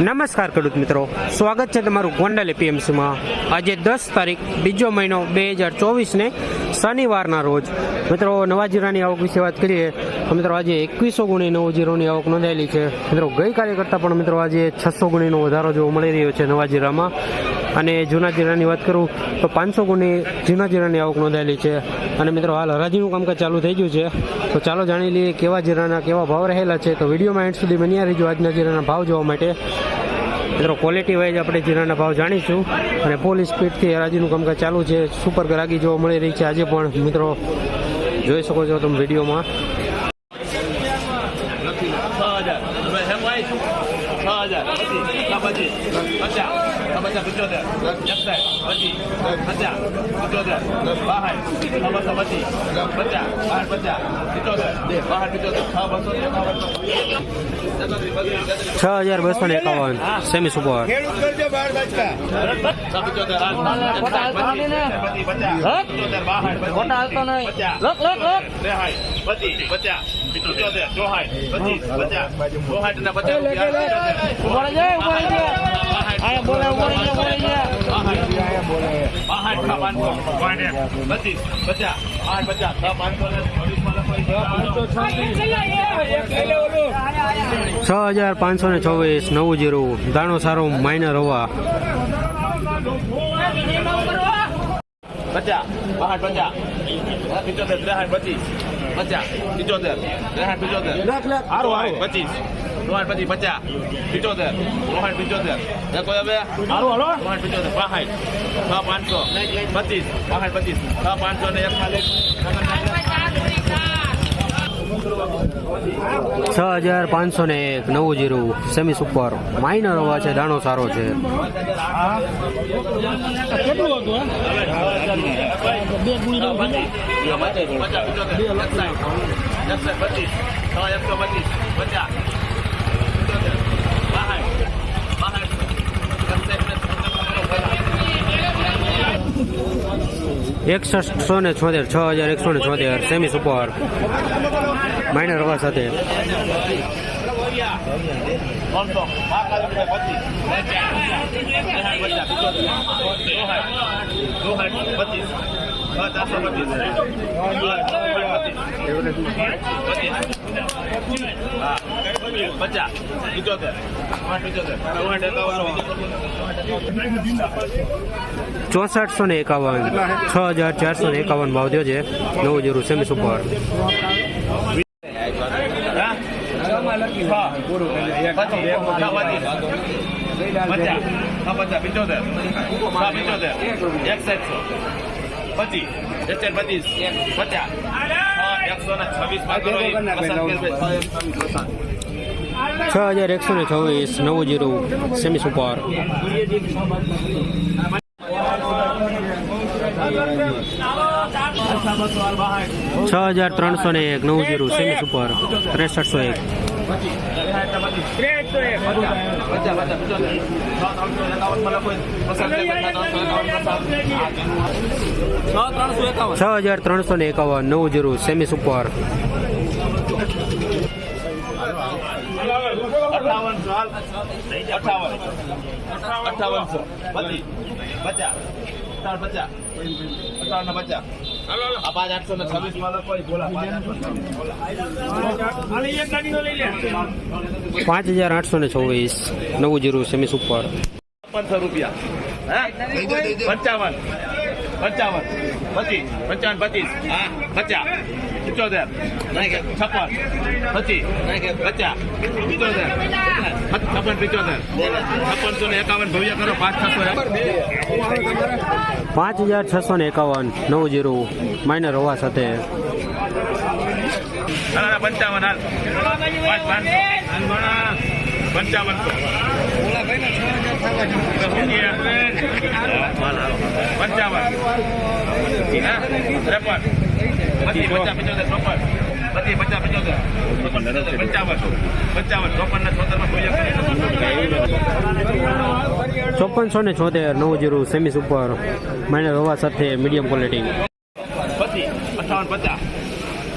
નમસ્કાર ખેડૂત મિત્રો. સ્વાગત છે તમારું ગોંડલ એપીએમસીમાં. આજે દસ તારીખ, બીજો મહિનો બે હજાર ચોવીસને શનિવારના રોજ. મિત્રો, નવા જીરાની આવક વિશે વાત કરીએ તો મિત્રો, આજે એકવીસો ગુણી નવો જીરોની આવક નોંધાયેલી છે. મિત્રો ગઈકાલે કરતાં પણ મિત્રો, આજે છસો ગુણીનો વધારો જોવા મળી રહ્યો છે નવા જીરામાં. અને જૂના જીરાની વાત કરું, તો પાંચસો ગુણી જૂના જીરાની આવક નોંધાયેલી છે. અને મિત્રો, હાલ હરાજીનું કામકાજ ચાલુ થઈ ગયું છે. તો ચાલો જાણી લઈએ કેવા જીરાના કેવા ભાવ રહેલા છે. તો વિડીયોમાં એન્ડ સુધી બન્યા રહીજો આજના જીરાના ભાવ જોવા માટે. મિત્રો ક્વોલિટી વાઇઝ આપણે જીરાના ભાવ જાણીશું. અને ફૂલ સ્પીડથી હરાજીનું કામકાજ ચાલુ છે. સુપર ગ્રાહકી જોવા મળી રહી છે આજે પણ. મિત્રો, જોઈ શકો છો તમે વિડીયોમાં. છ હજાર. છ હજાર. પચાસ પચાસ પંચોતેર એકસાઠ પછી પચાસ પંચોતેર બાસઠ છ બસો પછી પચાસ બાસઠ પચાસ પિત્તોતેર બાસઠ પિત્તોતેર છ બસો છ હજાર બસો ને એકાવન સેમી સુપર છ પિત્તોતેર આઠ પછી પચાસ પિત્તોતેર બાસઠ પછી પચાસ રેહાઈ પછી પચાસ પચાસ પચાસ છ હજાર પાંચસો ને ચોવીસ નવું જીરું. દાણો સારો માઇનર હોવા. પચાસ બહાર પચાસ ત્રેસઠ પચીસ પચાસ પિત્તોતેર ત્રેસઠ ચોહાઠ પચીસ. ચોહાઠ પચીસ. પચાસ ચોહાઠ પિત્તોતેર એ કોઈ હવે? ચોહાઠ પિત્તોતેર બાસઠ. છ પાંચસો. પચીસ. બાસઠ પચીસ. છ પાંચસો ને એકતાલીસ છ હજાર પાંચસો ને એક, નવું જીરું સેમી સુપર માઇનર હોવા છે, દાણો સારો છે પિત્તોતેર એકસાઠ એકસાઠ પચીસ છ એકસો પચીસ પચાસ પિત્તોતેર બાસઠ બાસઠ એકસઠસો ને છોતેર છ હજાર એકસો ને છોતેર સેમી સુપર. માઇનર હવા સાથે. ચારસો પચીસ પિત્તોતેર ચોસઠસો ને એકાવન, છ હજાર ચારસો ને એકાવન ભાવ થયો છે. નવું જરૂર સેમી સુપર પચીસ પચીસ, પચાસ છ હજાર એકસો ને છવ્વીસ, નવું જીરો, સેમી સુપર. છ હજાર ત્રણસો ને એક, નવું જીરો, સેમી સુપર. ત્રેસઠસો એક. છ હજાર ત્રણસો ને એકાવન નવું જીરું સેમી સુપર અઠાવનસો અઠાવન પચાસ પચાસ પચાસ પાંચ છવ્વીસ છવ્વીસ હજાર આઠસો ને ચોવીસ નવું જીરું સેમી સુપર પંદર રૂપિયા. હે? પંચાવન. પંચાવન. પચીસ. પંચાવન, પચીસ. પચાસ. પિત્તોતેર છપ્પન પચીસ પચાસ પિત્તોતેર છપ્પન પિત્તોતેર છપ્પનસો ને એકાવન ભવ્ય કરો પાંચ છસો પાંચ હજાર છસો ને એકાવન નવ જીરો માઇનર હોવા સાથે પંચાવન હાલ પંચાવનસો પંચાવન ત્રેપન પછી પચાસ પંચોતેર ચોપન પછી પચાસ પંચોતેર પંચાવન પંચાવન ચોપન ને ચોતેરમાં ચોપનસો ને છોતેર નવ જીરો સેમી સુપર માઇનર હોવા સાથે મીડિયમ ક્વોલિટી પછી અઠાવન પચાસ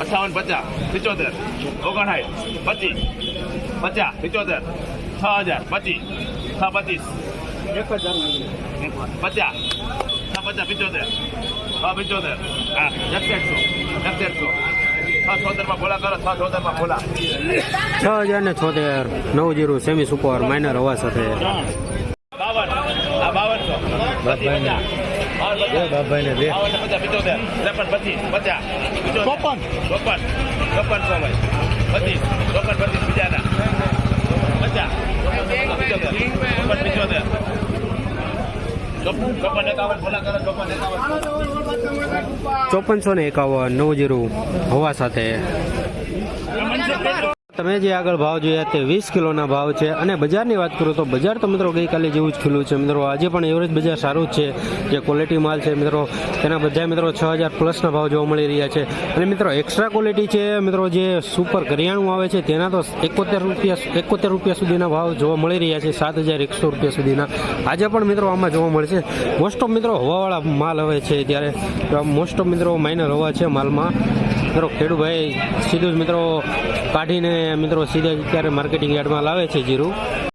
અઠાવન પચાસ પિચોતેર ઓગણસાઠ પચીસ પચાસ પિચોતેર છ હજાર પચીસ છ પચીસ પચાસ. પચાસ પિચોતેર. છ પિચોતેર. હા છોતેરમાં ભોલા કરો છ છોતેરમાં ભોલા છ હજાર ને છોતેર. નવ જીરો સેમી સુપર માઇનર હવા સાથે. હા બાવન ને ચોપન. ચોપન. ચોપન સો ભાઈ પચીસ. ચોપન પચીસ. બીજાના પચાસ પિચોતેર ચોપન પિચોતેર ચોપ- ચોપન એકાવન ભોલા કરો ચોપન એકાવન ચોપનસો ને એકાવન નવ જીરો હવા સાથે તમે જે આગળ ભાવ જોયા તે વીસ કિલોના ભાવ છે અને બજારની વાત કરું તો બજાર તો મિત્રો ગઈકાલે જેવું જ ખુલ્લું છે. મિત્રો આજે પણ એવરેજ બજાર સારું જ છે. જે ક્વોલિટી માલ છે મિત્રો, તેના બધા મિત્રો છ હજાર પ્લસના ભાવ જોવા મળી રહ્યા છે. અને મિત્રો એક્સ્ટ્રા ક્વોલિટી છે મિત્રો જે સુપર કરિયાણું આવે છે તેના તો એકોતેર રૂપિયા એકોતેર રૂપિયા સુધીના ભાવ જોવા મળી રહ્યા છે, સાત હજાર એકસો રૂપિયા સુધીના. આજે પણ મિત્રો આમાં જોવા મળશે. મોસ્ટ ઓફ મિત્રો હવાવાળા માલ હવે છે ત્યારે. મોસ્ટ ઓફ મિત્રો માઇનર હવા છે માલમાં. મિત્રો ખેડૂભાઈ સીધું જ મિત્રો કાઢીને મિત્રો સીધા અત્યારે માર્કેટિંગ યાર્ડમાં લાવે છે જીરું.